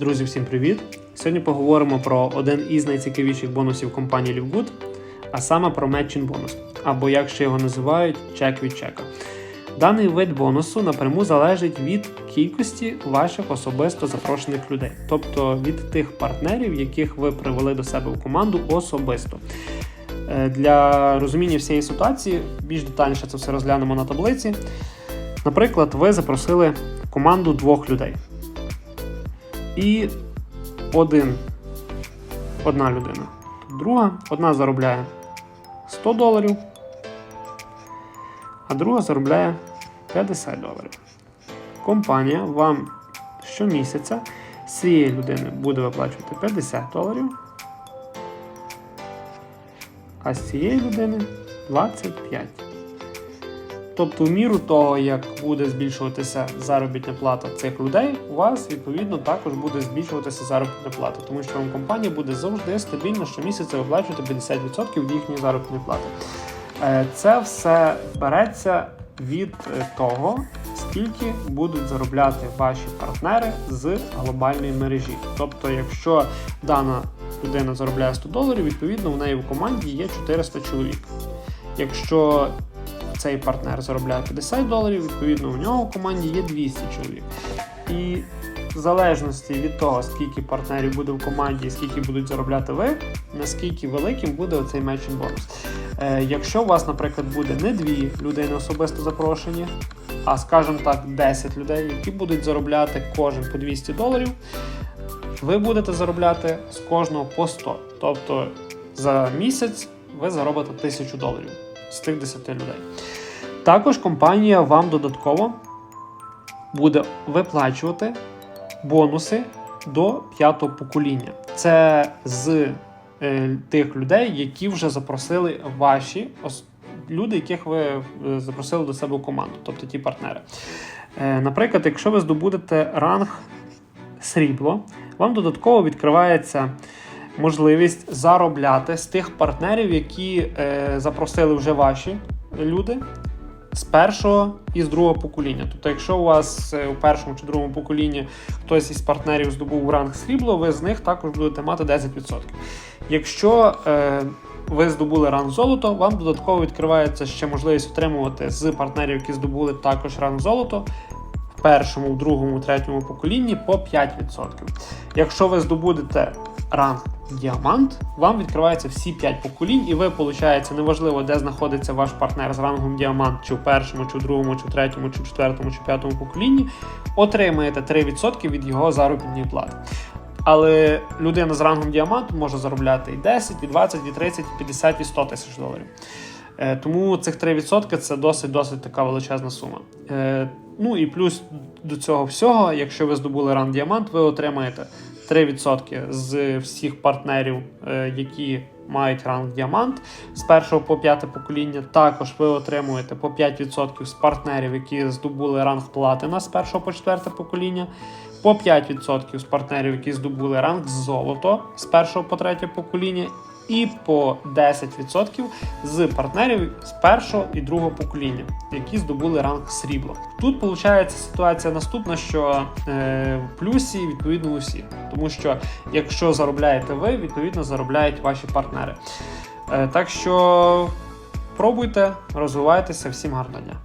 Друзі, всім привіт! Сьогодні поговоримо про один із найцікавіших бонусів компанії LiveGood, а саме про Matching бонус, або як ще його називають, чек від чека. Даний вид бонусу напряму залежить від кількості ваших особисто запрошених людей, тобто від тих партнерів, яких ви привели до себе в команду особисто. Е, Для розуміння всієї ситуації більш детальніше це все розглянемо на таблиці. Наприклад, ви запросили команду двох людей. І один, одна людина. Друга, одна заробляє 100 доларів, а друга заробляє 50 доларів. Компанія вам щомісяця з цієї людини буде виплачувати 50 доларів, а з цієї людини 25. Тобто, в міру того, як буде збільшуватися заробітна плата цих людей, у вас відповідно також буде збільшуватися заробітна плата, тому що вам компанія буде завжди стабільно щомісяця виплачувати 50% від їхньої заробітної плати. Е, Це все береться від е, того, скільки будуть заробляти ваші партнери з глобальної мережі. Тобто, якщо дана людина заробляє 100 доларів, відповідно в неї в команді є 400 чоловік. Якщо цей партнер заробляє 50 доларів, відповідно у нього в команді є 200 чоловік. І в залежності від того, скільки партнерів буде в команді і скільки будуть заробляти ви, наскільки великим буде оцей мечінг бонус. Е, якщо у вас, наприклад, буде не дві людини особисто запрошені, а скажімо так, 10 людей, які будуть заробляти кожен по 200 доларів, ви будете заробляти з кожного по 100. Тобто за місяць ви заробите 1000 доларів з тих 10 людей. Також компанія вам додатково буде виплачувати бонуси до п'ятого покоління. Це з е, тих людей, які вже запросили ваші люди, яких ви е, запросили до себе в команду, тобто ті партнери. Е, наприклад, якщо ви здобудете ранг срібло, вам додатково відкривається можливість заробляти з тих партнерів, які е, запросили вже ваші люди з першого і з другого покоління. Тобто, якщо у вас е, у першому чи другому поколінні хтось із партнерів здобув ранг срібло, ви з них також будете мати 10%. Якщо е, ви здобули ранг золото, вам додатково відкривається ще можливість отримувати з партнерів, які здобули також ранг золото. Першому, в другому, третьому поколінні по 5%. Якщо ви здобудете ранг діамант, вам відкриваються всі 5 поколінь, і ви, виходить, неважливо, де знаходиться ваш партнер з рангом діамант, чи в першому, чи в другому, чи в третьому, чи в четвертому, чи в п'ятому поколінні, отримаєте 3% від його заробітної плати. Але людина з рангом діамант може заробляти і 10, і 20, і 30, і 50, і 100 тисяч доларів. Е, Тому цих 3% це досить досить така величезна сума. Е, Ну і плюс до цього всього, якщо ви здобули ранг діамант, ви отримаєте 3% з всіх партнерів, е, які мають ранг діамант з першого по п'яте покоління. Також ви отримуєте по 5% з партнерів, які здобули ранг платина з першого по четверте покоління. По 5% з партнерів, які здобули ранг золото з першого по третє покоління, і по 10% з партнерів з першого і другого покоління, які здобули ранг срібло. Тут виходить ситуація наступна, що е, в плюсі відповідно усі, тому що якщо заробляєте ви, відповідно заробляють ваші партнери. Е, так що пробуйте, розвивайтеся, всім гарного дня.